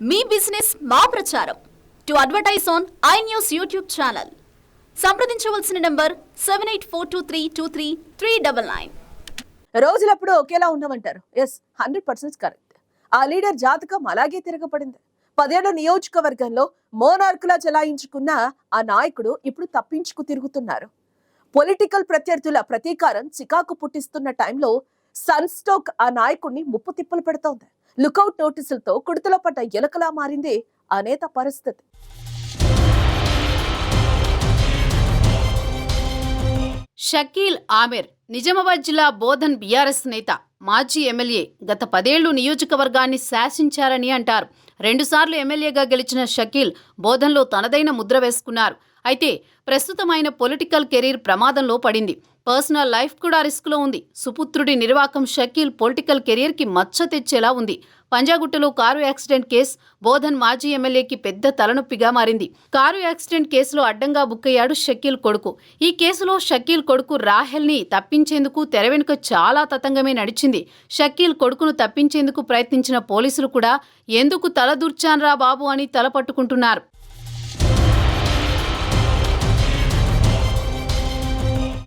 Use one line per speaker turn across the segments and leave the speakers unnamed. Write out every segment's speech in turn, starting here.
మీ business మా ప్రచారం. To advertise on I news YouTube channel. సంప్రదించవలసిన number seven eight four two three two three three double nine.
రోజులప్పుడు ఒకేలా ఉండమంటారు. Yes hundred percent correct ఆ leader జాతకం అలాగే తిరగబడింది. పదేళ్ళ నియోజకవర్గంలో మోనార్కులా చెలాయించుకున్న ఆ నాయకుడు ఇప్పుడు తప్పించుకు తిరుగుతున్నారు. పొలిటికల్ ప్రత్యర్థుల ప్రతీకారం చికాకు పుట్టిస్తున్న టైంలో సన్ స్టోక్ ఆ నాయకుడిని ముప్పు తిప్పలు పెడుతోంది. లుకౌట్ నోటీసులతో కుడితలో పడ్డ ఎలకలా మారింది ఆ నేత పరిస్థితి.
షకీల్ ఆమెర్ నిజామాబాద్ జిల్లా బోధన్ బీఆర్ఎస్ నేత మాజీ ఎమ్మెల్యే గత పదేళ్ళు నియోజకవర్గాన్ని శాసించారని అంటారు. రెండుసార్లు ఎమ్మెల్యేగా గెలిచిన షకీల్ బోధన్లో తనదైన ముద్ర వేసుకున్నారు. అయితే ప్రస్తుతమైన పొలిటికల్ కెరీర్ ప్రమాదంలో పడింది. పర్సనల్ లైఫ్ కూడా రిస్క్లో ఉంది. సుపుత్రుడి నిర్వాకం షకీల్ పొలిటికల్ కెరీర్కి మచ్చ తెచ్చేలా ఉంది. పంజాగుట్టలో కారు యాక్సిడెంట్ కేసు బోధన్ మాజీ ఎమ్మెల్యేకి పెద్ద తలనొప్పిగా మారింది. కారు యాక్సిడెంట్ కేసులో అడ్డంగా బుక్కయ్యాడు షకీల్ కొడుకు. ఈ కేసులో షకీల్ కొడుకు రాహెల్ని తప్పించేందుకు తెర వెనుక చాలా తతంగమే నడిచింది. షకీల్ కొడుకును తప్పించేందుకు ప్రయత్నించిన పోలీసులు కూడా ఎందుకు తలదూర్చాన్రా బాబు అని తల పట్టుకుంటున్నారు.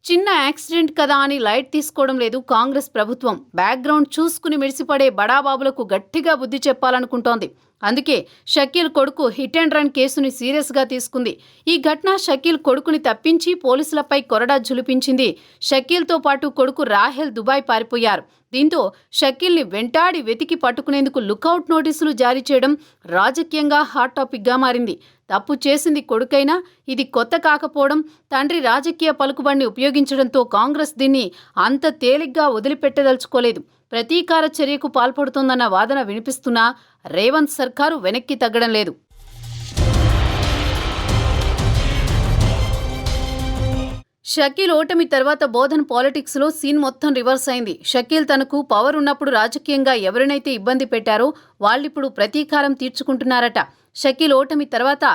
చిన్న యాక్సిడెంట్ కదా అని లైట్ తీసుకోవడం లేదు కాంగ్రెస్ ప్రభుత్వం. బ్యాక్గ్రౌండ్ చూసుకుని మెరిసిపడే బడాబాబులకు గట్టిగా బుద్ధి చెప్పాలనుకుంటోంది. అందుకే షకీల్ కొడుకు హిట్ అండ్ రన్ కేసుని సీరియస్గా తీసుకుంది. ఈ ఘటన షకీల్ కొడుకుని తప్పించి పోలీసులపై కొరడా జులిపించింది షకీల్తో పాటు కొడుకు రాహెల్ దుబాయ్ పారిపోయారు. దీంతో షకీల్ని వెంటాడి వెతికి పట్టుకునేందుకు లుకౌట్ నోటీసులు జారీ చేయడం రాజకీయంగా హాట్ టాపిక్గా మారింది. తప్పు చేసింది కొడుకైనా ఇది కొత్త కాకపోవడం తండ్రి రాజకీయ పలుకుబడిని ఉపయోగించడంతో కాంగ్రెస్ దీన్ని అంత తేలిగ్గా వదిలిపెట్టదలుచుకోలేదు. ప్రతీకార చర్యకు పాల్పడుతోందన్న వాదన వినిపిస్తున్నా రేవంత్ సర్కారు వెనక్కి తగ్గడం లేదు. షకీల్ ఓటమి తర్వాత బోధన్ పాలిటిక్స్లో సీన్ మొత్తం రివర్స్ అయింది. షకీల్ తనకు పవర్ ఉన్నప్పుడు రాజకీయంగా ఎవరినైతే ఇబ్బంది పెట్టారో వాళ్ళిప్పుడు ప్రతీకారం తీర్చుకుంటున్నారట. షకీల్ ఓటమి తర్వాత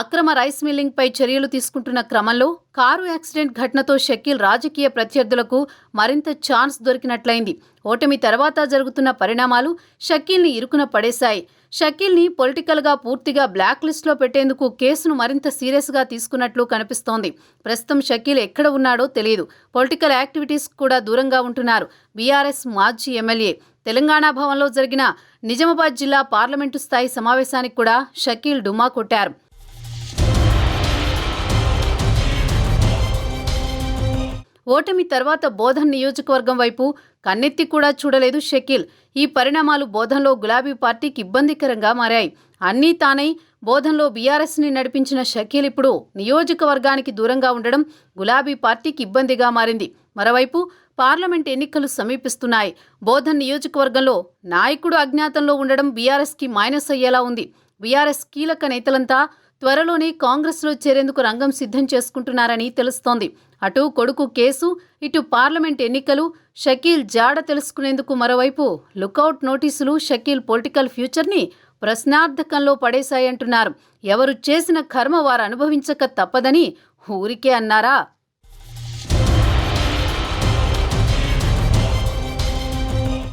అక్రమ రైస్ మిల్లింగ్పై చర్యలు తీసుకుంటున్న క్రమంలో కారు యాక్సిడెంట్ ఘటనతో షకీల్ రాజకీయ ప్రత్యర్థులకు మరింత ఛాన్స్ దొరికినట్లయింది. ఓటమి తర్వాత జరుగుతున్న పరిణామాలు షకీల్ని ఇరుకున పడేశాయి. షకీల్ని పొలిటికల్గా పూర్తిగా బ్లాక్ లిస్ట్లో పెట్టేందుకు కేసును మరింత సీరియస్గా తీసుకున్నట్లు కనిపిస్తోంది. ప్రస్తుతం షకీల్ ఎక్కడ ఉన్నాడో తెలియదు పొలిటికల్ యాక్టివిటీస్ కూడా దూరంగా ఉంటున్నారు. బీఆర్ఎస్ మాజీ ఎమ్మెల్యే తెలంగాణ భవన్లో జరిగిన నిజామాబాద్ జిల్లా పార్లమెంటు స్థాయి సమావేశానికి కూడా షకీల్ డుమా కొట్టారు. ఓటమి తర్వాత బోధన్ నియోజకవర్గం వైపు కన్నెత్తి కూడా చూడలేదు షకీల్. ఈ పరిణామాలు బోధన్లో గులాబీ పార్టీకి ఇబ్బందికరంగా మారాయి. అన్నీ తానై బోధన్లో బీఆర్ఎస్ని నడిపించిన షకీల్ ఇప్పుడు నియోజకవర్గానికి దూరంగా ఉండడం గులాబీ పార్టీకి ఇబ్బందిగా మారింది. మరోవైపు పార్లమెంట్ ఎన్నికలు సమీపిస్తున్నాయి. బోధన్ నియోజకవర్గంలో నాయకుడు అజ్ఞాతంలో ఉండడం బీఆర్ఎస్కి మైనస్ అయ్యేలా ఉంది. బీఆర్ఎస్ కీలక నేతలంతా త్వరలోనే కాంగ్రెస్లో చేరేందుకు రంగం సిద్ధం చేసుకుంటున్నారని తెలుస్తోంది. అటు కొడుకు కేసు ఇటు పార్లమెంట్ ఎన్నికలు షకీల్ జాడ తెలుసుకునేందుకు మరోవైపు లుకౌట్ నోటీసులు షకీల్ పొలిటికల్ ఫ్యూచర్ని ప్రశ్నార్థకంలో పడేశాయంటున్నారు. ఎవరు చేసిన కర్మ వారు అనుభవించక తప్పదని ఊరికే అన్నారా?